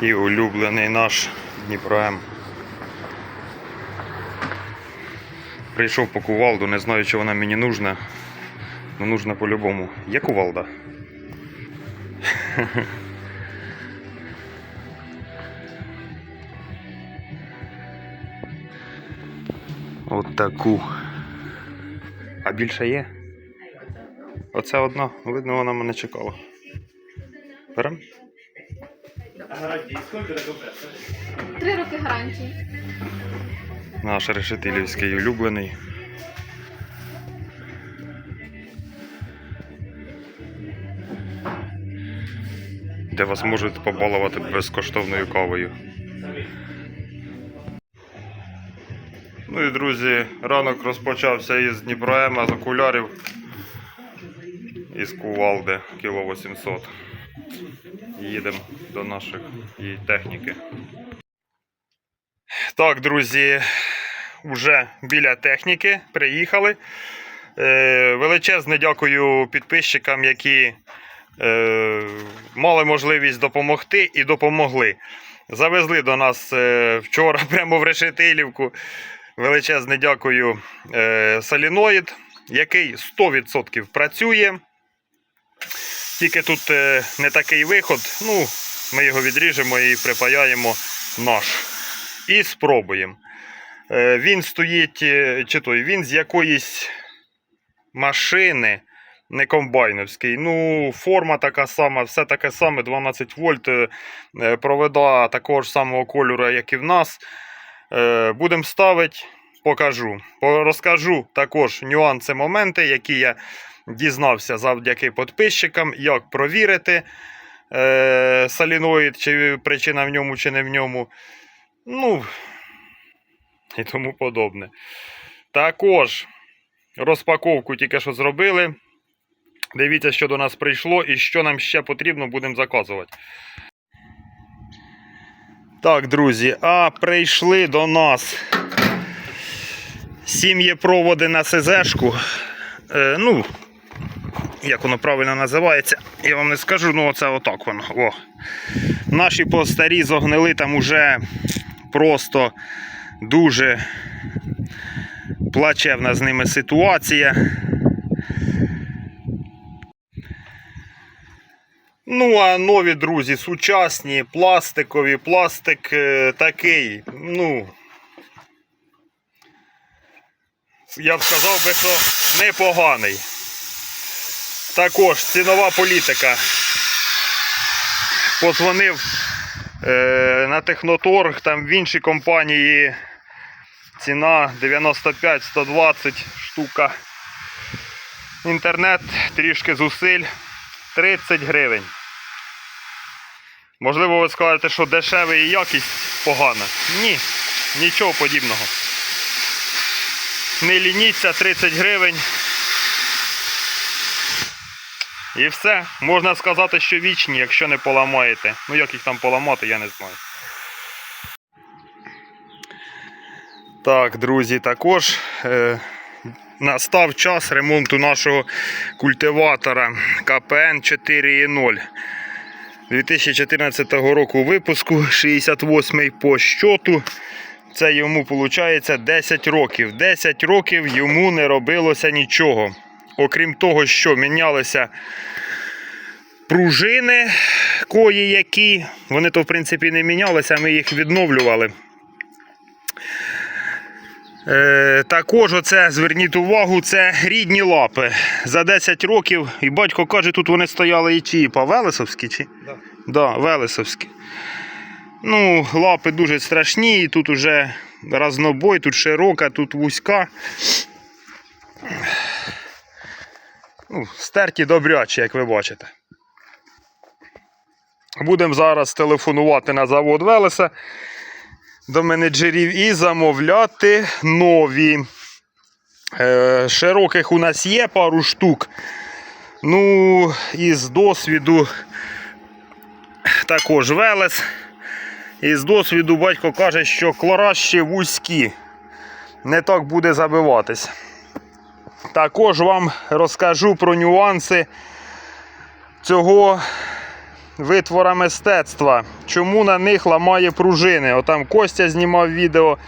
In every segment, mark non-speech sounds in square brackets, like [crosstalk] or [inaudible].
І улюблений наш Дніпро Прийшов по кувалду, не знаю, чи вона мені нужна. Ну нужна по-любому. Є кувалда? [laughs] От таку. А більше є? Оце одна. Видно, вона мене чекала. Берем? Три роки гарантії. Наш решетилівський улюблений. Де вас можуть побалувати безкоштовною кавою. Ну і друзі, ранок розпочався із Дніпроема з окулярів із кувалди кіло 800. Їдемо до наших її техніки. Так, друзі, вже біля техніки приїхали. Е, величезне дякую підписчикам, які е, мали можливість допомогти і допомогли. Завезли до нас е, вчора [laughs] прямо в Решетилівку. Величезне дякую Соліноїд, який 100% працює. Тільки тут не такий виход. Ну, ми його відріжемо і припаяємо наш. І спробуємо. Е, Він стоїть, е, чи той, він з якоїсь машини, не комбайновський. Ну, форма така сама, все таке саме, 12 вольт, е, провода такого ж самого кольору, як і в нас. Будемо ставити, покажу. Розкажу також нюанси, моменти, які я дізнався завдяки підписчикам, як провірити е, соліноїд, чи причина в ньому, чи не в ньому. Ну, і тому подобне. Також розпаковку тільки що зробили. Дивіться, що до нас прийшло і що нам ще потрібно, будемо заказувати. Так, друзі, а прийшли до нас сім'єпроводи на СЗшку. Е, ну, як воно правильно називається, я вам не скажу, ну оце отак воно. О. Наші постарі зогнили там уже просто дуже плачевна з ними ситуація. Ну, а нові друзі, сучасні, пластикові, пластик е, такий, ну. Я б сказав би, що непоганий. Також цінова політика. Позвонив е, на Техноторг, там в іншій компанії ціна 95-120 штука. Інтернет, трішки зусиль, 30 гривень. Можливо, ви скажете, що дешевий і якість погана. Ні, нічого подібного. Не лініться 30 гривень. І все. Можна сказати, що вічні, якщо не поламаєте. Ну як їх там поламати, я не знаю. Так, друзі, також е, настав час ремонту нашого культиватора КПН 4.0. 2014 року випуску, 68 по щоту. Це йому виходить 10 років. 10 років йому не робилося нічого. Окрім того, що мінялися пружини, кої які. Вони то, в принципі, не мінялися, ми їх відновлювали. Е, також оце, зверніть увагу, це рідні лапи. За 10 років, і батько каже, тут вони стояли і чиї, па Велесовські чи? Да. Да, Велесовські. Ну, лапи дуже страшні, і тут уже разнобой, тут широка, тут вузька. Ну, стерті добрячі, як ви бачите. Будемо зараз телефонувати на завод Велеса до менеджерів і замовляти нові. Е, широких у нас є пару штук. Ну, із досвіду також Велес. Із досвіду батько каже, що клоращі вузькі. Не так буде забиватись. Також вам розкажу про нюанси цього витвора мистецтва. Чому на них ламає пружини? Отам Костя знімав відео.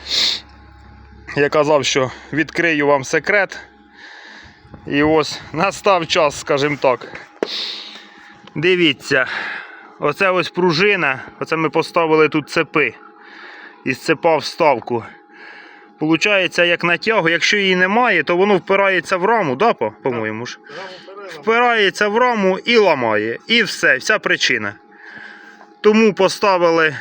Я казав, що відкрию вам секрет. І ось настав час, скажімо так. Дивіться, оце ось пружина, оце ми поставили тут цепи. Із цепа вставку. Получається, як натягу, якщо її немає, то воно впирається в раму, да, по- по-моєму ж? Впирається в раму і ламає. І все, вся причина. Тому поставили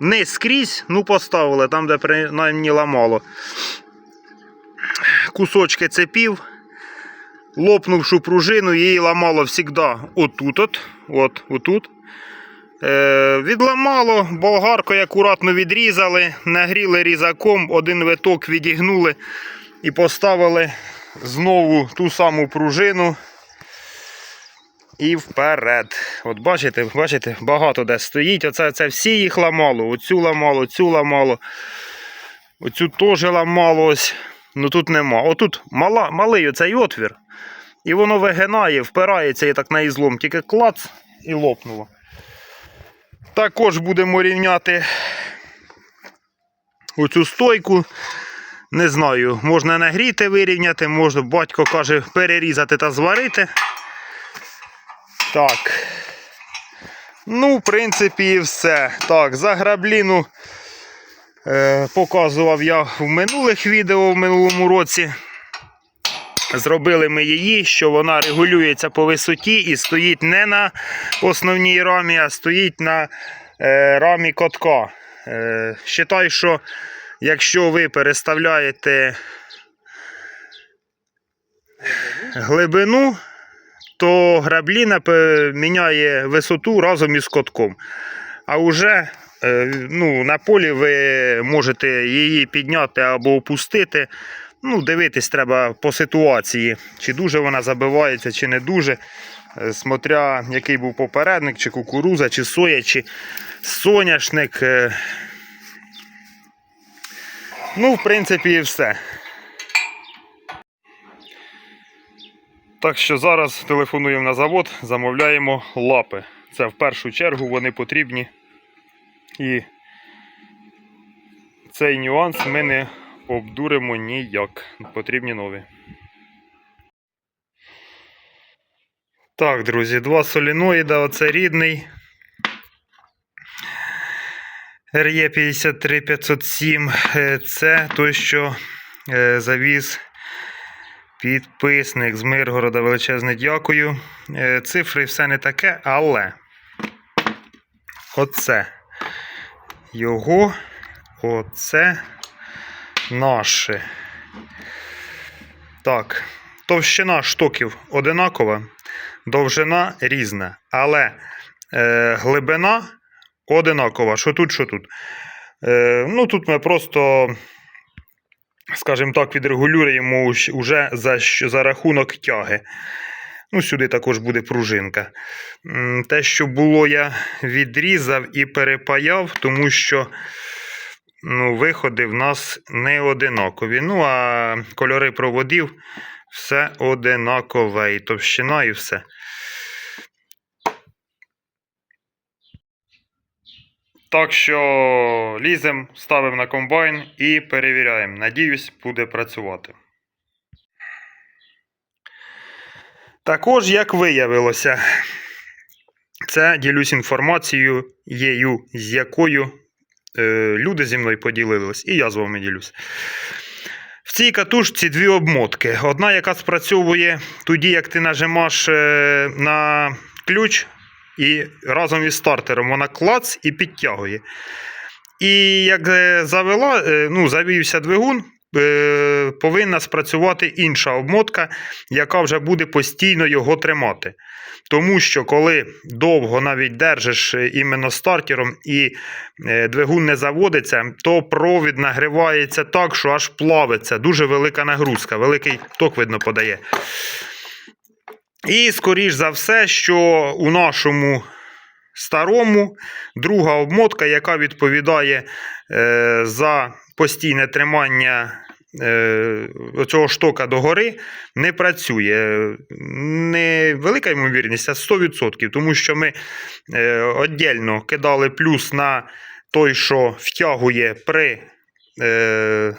не скрізь, ну поставили там, де принаймні ламало. Кусочки цепів, лопнувшу пружину, її ламало завжди отут, от, от, отут. Е, відламало, болгаркою акуратно відрізали, нагріли різаком, один виток відігнули і поставили знову ту саму пружину. І вперед. От бачите, бачите, багато де стоїть. Оце це всі їх ламало. Оцю ламало, оцю ламало. Оцю теж ламало. Ну тут нема. Отут мала, малий оцей отвір. І воно вигинає, впирається і так на ізлом. Тільки клац і лопнуло. Також будемо рівняти оцю стойку. Не знаю, можна нагріти, вирівняти, можна, батько каже, перерізати та зварити. Так. Ну, в принципі, і все. Так, за грабліну е, показував я в минулих відео в минулому році. Зробили ми її, що вона регулюється по висоті і стоїть не на основній рамі, а стоїть на е, рамі котка. Е, Считай, що якщо ви переставляєте глибину, то грабліна міняє висоту разом із котком. А вже е, ну, на полі ви можете її підняти або опустити. Ну, дивитись треба по ситуації, чи дуже вона забивається, чи не дуже. Е, Смотря який був попередник, чи кукуруза, чи соя, чи соняшник. е. Ну, в принципі, і все. Так що зараз телефонуємо на завод, замовляємо лапи. Це в першу чергу вони потрібні. І цей нюанс ми не обдуримо ніяк. Потрібні нові. Так, друзі, два соліноїда, оце рідний. RE 53507. Е, Це той, що е, завіз підписник з Миргорода. Величезне дякую. Е, Цифри все не таке, але оце його, оце наше. Так, товщина штоків одинакова, довжина різна, але е, глибина одинакова. Що тут, що тут. Е, ну, тут ми просто, скажімо так, відрегулюємо уже за, за рахунок тяги. Ну, сюди також буде пружинка. Те, що було, я відрізав і перепаяв, тому що ну, виходи в нас не одинакові. Ну, а кольори проводів все одинакове. І товщина, і все. Так що ліземо, ставимо на комбайн і перевіряємо. Надіюсь, буде працювати. Також, як виявилося, це ділюсь інформацією, єю, з якою люди зі мною поділились, і я з вами ділюсь. В цій катушці дві обмотки. Одна, яка спрацьовує тоді, як ти нажимаєш е, на ключ, і разом із стартером вона клац і підтягує. І як е, завела, е, ну, завівся двигун, е, повинна спрацювати інша обмотка, яка вже буде постійно його тримати. Тому що коли довго навіть держиш е, іменно стартером і е, двигун не заводиться, то провід нагрівається так, що аж плавиться. Дуже велика нагрузка, великий ток, видно, подає. І, скоріш за все, що у нашому старому друга обмотка, яка відповідає е, за постійне тримання е, оцього штока догори не працює. Не велика ймовірність, а 100%, тому що ми е, віддільно кидали плюс на той, що втягує при е,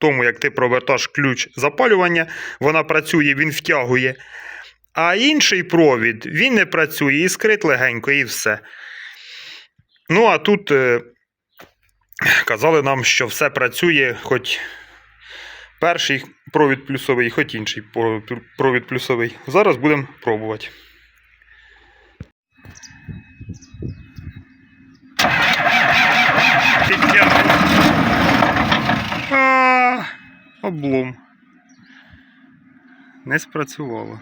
тому, як ти проверташ ключ запалювання, вона працює, він втягує. А інший провід він не працює, іскрить легенько і все. Ну, а тут казали нам, що все працює, хоч перший провід плюсовий, хоч інший провід плюсовий. Зараз будемо пробувати. Облом. Не спрацювало.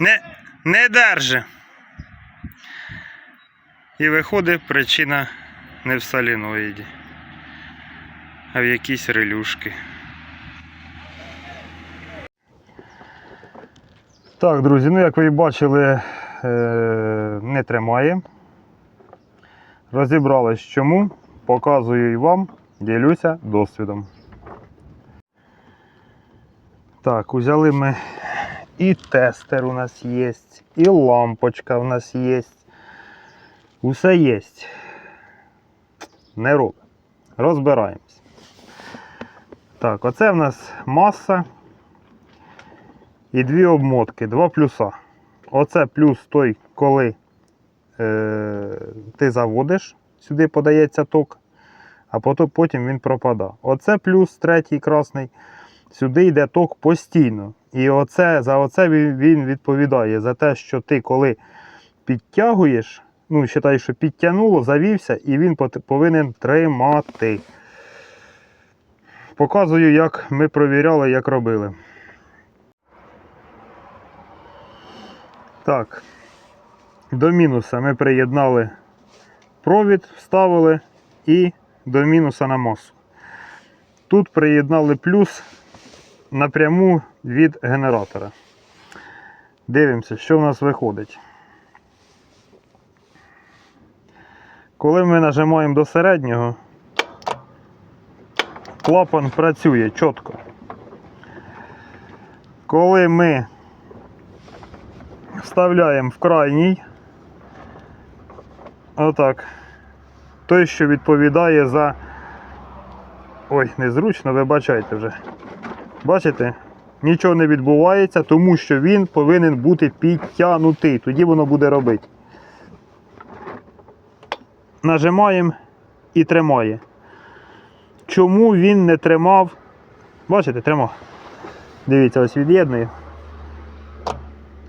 Не, не держи. І виходить причина не в соліноїді, а в якійсь релюшки. Так, друзі, ну як ви бачили, е, не тримає. Розібрались чому. Показую і вам, ділюся досвідом. Так, узяли ми і тестер у нас є, і лампочка у нас є. Усе є. Не робить. Розбираємось. Так, оце в нас маса і дві обмотки, два плюса. Оце плюс той, коли е, ти заводиш, сюди подається ток, а потім він пропадає. Оце плюс третій красний, сюди йде ток постійно. І оце, за оце він, відповідає за те, що ти коли підтягуєш, ну, вважай, що підтягнуло, завівся, і він повинен тримати. Показую, як ми провіряли, як робили. Так, до мінуса ми приєднали провід, вставили і до мінуса на масу. Тут приєднали плюс напряму від генератора. Дивимося, що в нас виходить. Коли ми нажимаємо до середнього, клапан працює чітко. Коли ми вставляємо в крайній, отак, той, що відповідає за. Ой, незручно, вибачайте вже. Бачите? Нічого не відбувається, тому що він повинен бути підтягнутий. Тоді воно буде робити. Нажимаємо і тримає. Чому він не тримав? Бачите, тримав. Дивіться, ось від'єднує.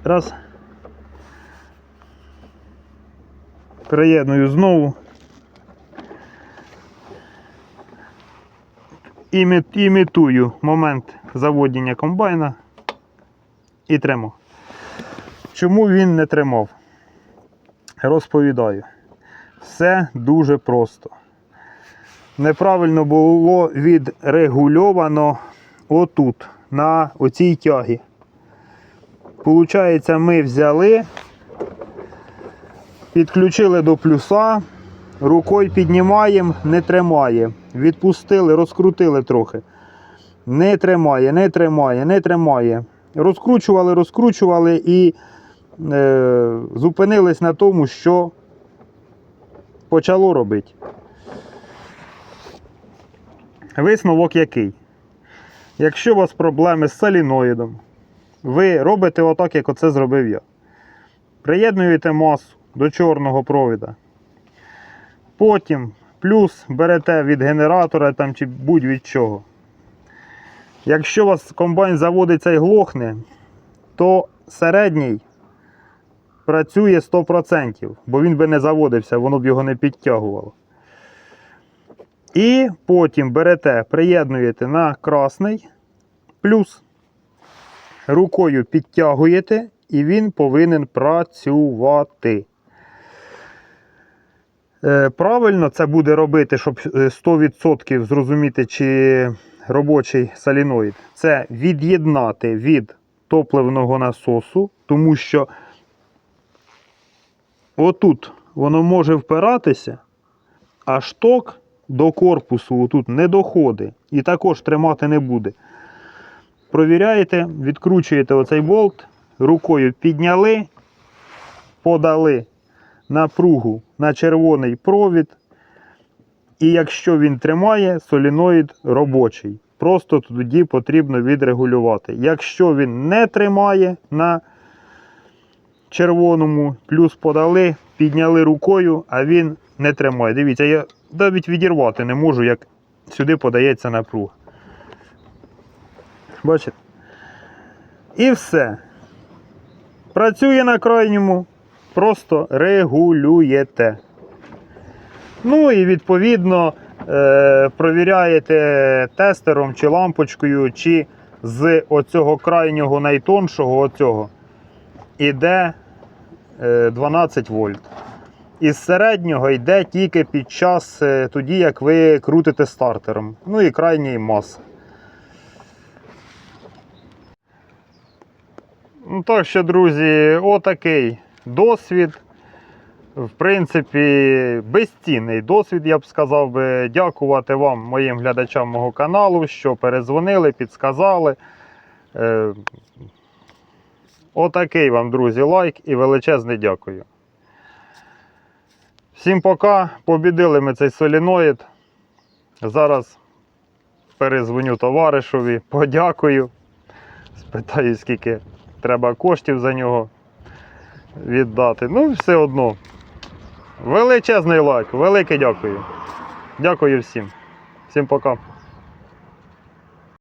Раз. Приєдную знову. Імітую момент заводіння комбайна і тримав. Чому він не тримав? Розповідаю. Все дуже просто. Неправильно було відрегульовано отут, на оцій тягі. Получається, ми взяли, підключили до плюса, рукою піднімаємо, не тримає. Відпустили, розкрутили трохи. Не тримає, не тримає, не тримає. Розкручували, розкручували і е, зупинились на тому, що почало робити. Висновок який? Якщо у вас проблеми з соліноїдом, ви робите отак, як оце зробив я. Приєднуєте масу до чорного провіда. Потім плюс берете від генератора там, чи будь-від чого. Якщо у вас комбайн заводиться і глохне, то середній працює 100%, бо він би не заводився, воно б його не підтягувало. І потім берете, приєднуєте на красний плюс. Рукою підтягуєте, і він повинен працювати. Е, Правильно це буде робити, щоб е, 100% зрозуміти, чи робочий соліноїд. Це від'єднати від топливного насосу, тому що отут воно може впиратися, а шток до корпусу отут не доходить і також тримати не буде. Провіряєте, відкручуєте оцей болт, рукою підняли, подали напругу на червоний провід. І якщо він тримає, соліноїд робочий. Просто тоді потрібно відрегулювати. Якщо він не тримає на червоному, плюс подали, підняли рукою, а він не тримає. Дивіться, я навіть відірвати не можу, як сюди подається напруга. Бачите? І все. Працює на крайньому, просто регулюєте. Ну і відповідно е, провіряєте тестером чи лампочкою, чи з оцього крайнього найтоншого оцього іде е, 12 вольт. Із середнього йде тільки під час е, тоді, як ви крутите стартером. Ну і крайній мас. Ну так що, друзі, отакий досвід. В принципі, безцінний досвід, я б сказав би. Дякувати вам, моїм глядачам мого каналу, що перезвонили, підсказали. Е, Отакий вам, друзі, лайк і величезне дякую. Всім пока. Побідили ми цей соліноїд. Зараз перезвоню товаришові, подякую. Спитаю, скільки треба коштів за нього віддати. Ну, все одно. Величезний лайк, велике дякую. Дякую всім. Всім пока.